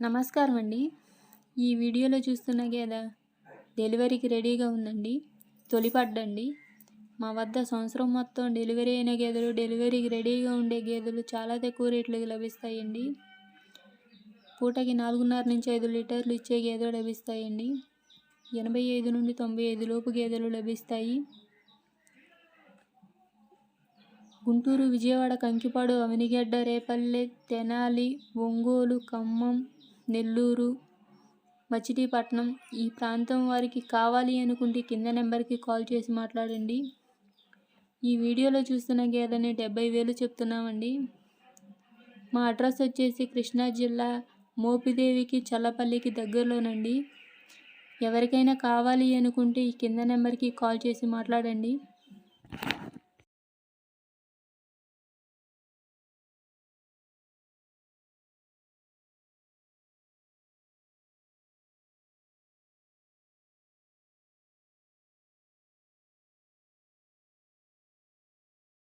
నమస్కారం అండి. ఈ వీడియోలో చూస్తున్న గేదె డెలివరీకి రెడీగా ఉందండి. తొలిపడ్డండి మా వద్ద సంవత్సరం మొత్తం డెలివరీ అయిన గేదెలు డెలివరీకి రెడీగా ఉండే గేదెలు చాలా తక్కువ రేట్లకు లభిస్తాయండి. పూటకి నాలుగున్నర నుంచి ఐదు లీటర్లు ఇచ్చే గేదెలు లభిస్తాయండి. ఎనభై ఐదు నుండి తొంభై ఐదు లోపు గేదెలు లభిస్తాయి. గుంటూరు విజయవాడ కంకిపాడు అవనిగడ్డ రేపల్లె తెనాలి ఒంగోలు ఖమ్మం నెల్లూరు మచిలీపట్నం ఈ ప్రాంతం వారికి కావాలి అనుకుంటే కింద నెంబర్కి కాల్ చేసి మాట్లాడండి. ఈ వీడియోలో చూస్తున్న గేదెని డెబ్బై వేలు చెప్తున్నామండి. మా అడ్రస్ వచ్చేసి కృష్ణా జిల్లా మోపిదేవికి చల్లపల్లికి దగ్గరలోనండి. ఎవరికైనా కావాలి అనుకుంటే ఈ కింద నెంబర్కి కాల్ చేసి మాట్లాడండి.